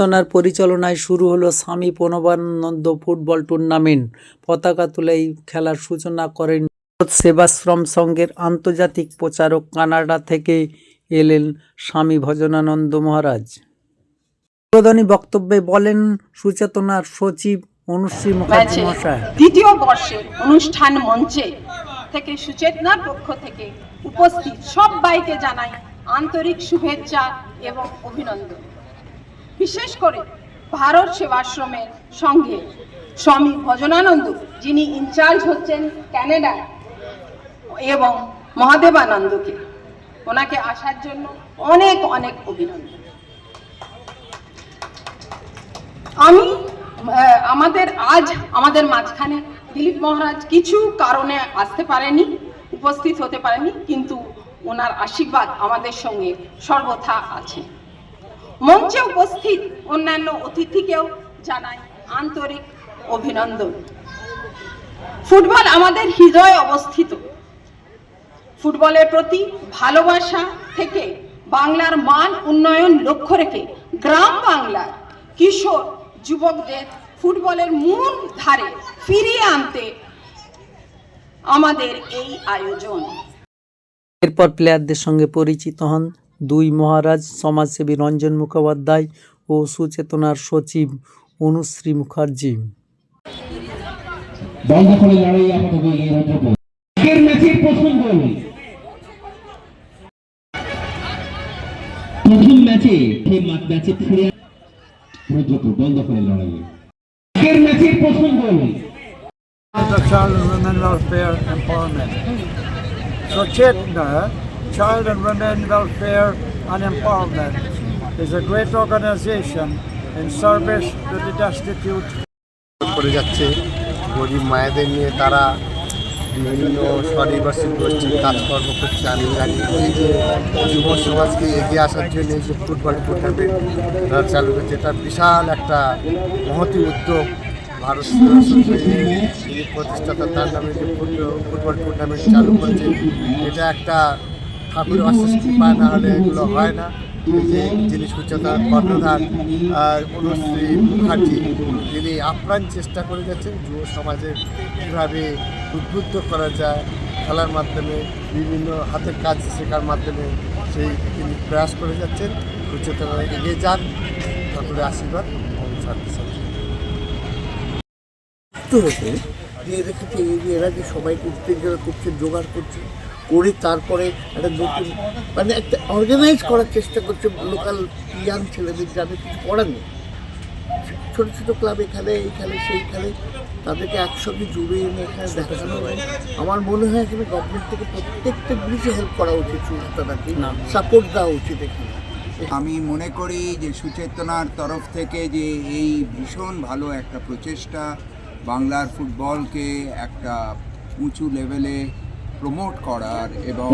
সুচেতনার পরিচালনায় শুরু হলো স্বামী প্রণবানন্দ ফুটবল টুর্নামেন্ট। পতাকা তুলে এই খেলার সূচনা করেন সেবাশ্রম সংঘের আন্তর্জাতিক প্রচারক কানাডা থেকে এলেন স্বামী ভজনানন্দ মহারাজ। উদ্বোধনী বক্তব্যে বলেন, সুচেতনার সচিব অনুশ্রী মুখার্জি মশাই। দ্বিতীয় বর্ষের অনুষ্ঠান মঞ্চে থেকে সুচেতনার পক্ষ থেকে উপস্থিত সবাইকে জানাই আন্তরিক শুভেচ্ছা এবং অভিনন্দন। বিশেষ করে ভারত সেবাশ্রমের সঙ্গে স্বামী ভজনানন্দ, যিনি ইনচার্জ হচ্ছেন ক্যানাডায় এবং মহাদেবানন্দকে। ওনাকে আসার জন্য অনেক অনেক অভিনন্দন। আমি আমাদের আজ, আমাদের মাঝখানে দিলীপ মহারাজ কিছু কারণে আসতে পারেনি, উপস্থিত হতে পারেনি, কিন্তু ওনার আশীর্বাদ আমাদের সঙ্গে সর্বথা আছে। মঞ্চে উপস্থিত অন্যান্য অতিথিকেও জানাই আন্তরিক অভিনন্দন। ফুটবল আমাদের হৃদয়ে অবস্থিত। ফুটবলের প্রতি ভালোবাসা থেকে বাংলার মান উন্নয়ন লক্ষ্য রেখে গ্রাম বাংলার কিশোর যুবকদের ফুটবলের মূল ধারে ফিরিয়ে আনতে আমাদের এই আয়োজন। এরপর প্লেয়ারদের সঙ্গে পরিচিত হন দুই মহারাজ সমাজসেবী রঞ্জন মুখোপাধ্যায় ও সুচেতনার সচিব অনুশ্রী মুখার্জি। প্রথম ম্যাচে ম্যাচে ফিরে আগের ম্যাচের প্রথম গোল। The Women Welfare Empowerment. So Chetna, Child and Women Welfare and Empowerment is a great organization in service to the destitute. করে যাচ্ছে, গরিব মায়েদের নিয়ে তারা বিভিন্ন স্বনির্বাসী গোষ্ঠীর কাজকর্ম করছে। আমি জানি এই যে যুব সমাজকে এগিয়ে আসার জন্য এই যে ফুটবল টুর্নামেন্ট চালু করেছে, এটা বিশাল একটা মহতি উদ্যোগ। ভারত প্রতিষ্ঠাতা তার নামে যে ফুটবল টুর্নামেন্ট চালু করেছে, এটা একটা ঠাকুরের আশ্বাস পায় না হলে এগুলো হয় না। যে যিনি সুচেতার কর্ণধার অনুশ্রী মুখার্জি তিনি আপ্রাণ চেষ্টা করে যাচ্ছেন যুব সমাজের কীভাবে উদ্বুদ্ধ করা যায় খেলার মাধ্যমে, বিভিন্ন হাতের কাজ শেখার মাধ্যমে, সেই তিনি প্রয়াস করে যাচ্ছেন। সুচেতনা এগিয়ে যান। ঠাকুরের আশীর্বাদ এবং শান্তি শান্তি তো হচ্ছে যে দেখেছি এরা যে সবাইকে উত্তেজনা করছে, জোগাড় করছে করে তারপরে একটা নতুন মানে একটা অর্গানাইজ করার চেষ্টা করছে লোকাল ইয়াং ছেলেদের যাদের কিছু করার নেই। ছোটো ছোট ক্লাব এখানে এইখানে সেইখানে তাদেরকে একসঙ্গে জুড়ে এনে এখানে দেখানো হয়। আমার মনে হয় এখানে গভর্নমেন্ট থেকে প্রত্যেকটা জিনিসে হেল্প করা উচিত সুস্থতাকে সাপোর্ট দেওয়া উচিত এখানে। আমি মনে করি যে সুচেতনার তরফ থেকে যে এই ভীষণ ভালো একটা প্রচেষ্টা বাংলার ফুটবলকে একটা উঁচু লেভেলে প্রমোট করার এবং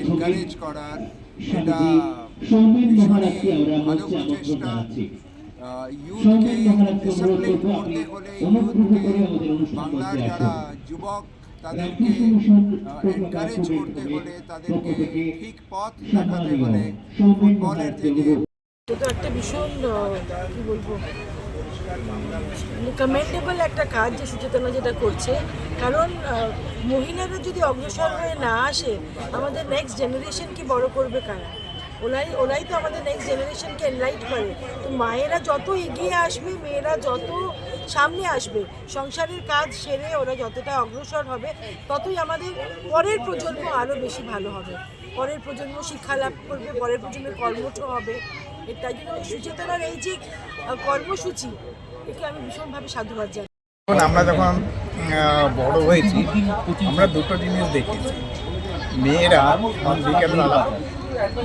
এনকারেজ করার এটা ভীষণই ভালো প্রচেষ্টা। ইউথকে ডিসিপ্লিন করতে হলে ইউথকে বাংলার যারা যুবক তাদেরকে এনকারেজ করতে হলে তাদেরকে ঠিক পথ দেখাতে হলে ফুটবলের থেকে এটা একটা ভীষণ কি বলব কমেন্ডেবল একটা কাজ যে সুচেতনা যেটা করছে। কারণ মহিলারা যদি অগ্রসর হয়ে না আসে, আমাদের নেক্সট জেনারেশনকে বড় করবে কারা? ওরাই ওরাই তো আমাদের নেক্সট জেনারেশনকে এনলাইট করে। তো মায়েরা যত এগিয়ে আসবে, মেয়েরা যত সামনে আসবে, সংসারের কাজ সেরে ওরা যতটা অগ্রসর হবে, ততই আমাদের পরের প্রজন্ম আরও বেশি ভালো হবে। পরের প্রজন্ম শিক্ষা লাভ করবে, পরের প্রজন্মের কর্মঠ হবে। জন্য এই যে কর্মসূচি, একে আমি ভীষণভাবে সাধুবাদ আমরা যখন বড় হয়েছি, আমরা দুটো জিনিস দেখেছি মেয়েরা বিকেলবেলা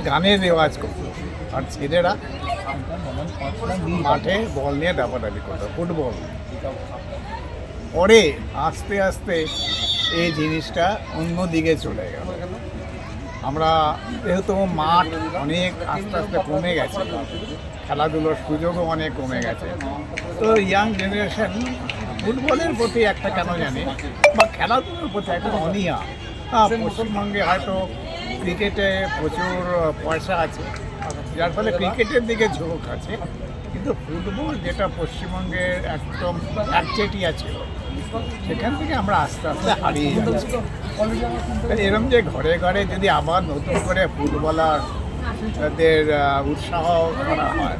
গানের রেওয়াজ করত আর ছেলেরা মাঠে বল নিয়ে ডাপাডাপি করতো ফুটবল। পরে আস্তে আস্তে এই জিনিসটা অন্য দিকে চলে গেল। আমরা যেহেতু মাঠ অনেক আস্তে আস্তে কমে গেছে, খেলাধুলোর সুযোগও অনেক কমে গেছে। তো ইয়াং জেনারেশন ফুটবলের প্রতি একটা কেন জানে? বা খেলাধুলোর প্রতি একটা অনীহা। পশ্চিমবঙ্গে হয়তো ক্রিকেটে প্রচুর পয়সা আছে, যার ফলে ক্রিকেটের দিকে ঝোঁক আছে। কিন্তু ফুটবল যেটা পশ্চিমবঙ্গের একদম একচেটিয়া ছিল, সেখান থেকে আমরা আস্তে আস্তে হারিয়ে যাচ্ছি। এরম যে ঘরে ঘরে যদি আবার নতুন করে ফুটবলারদের উৎসাহ করা হয়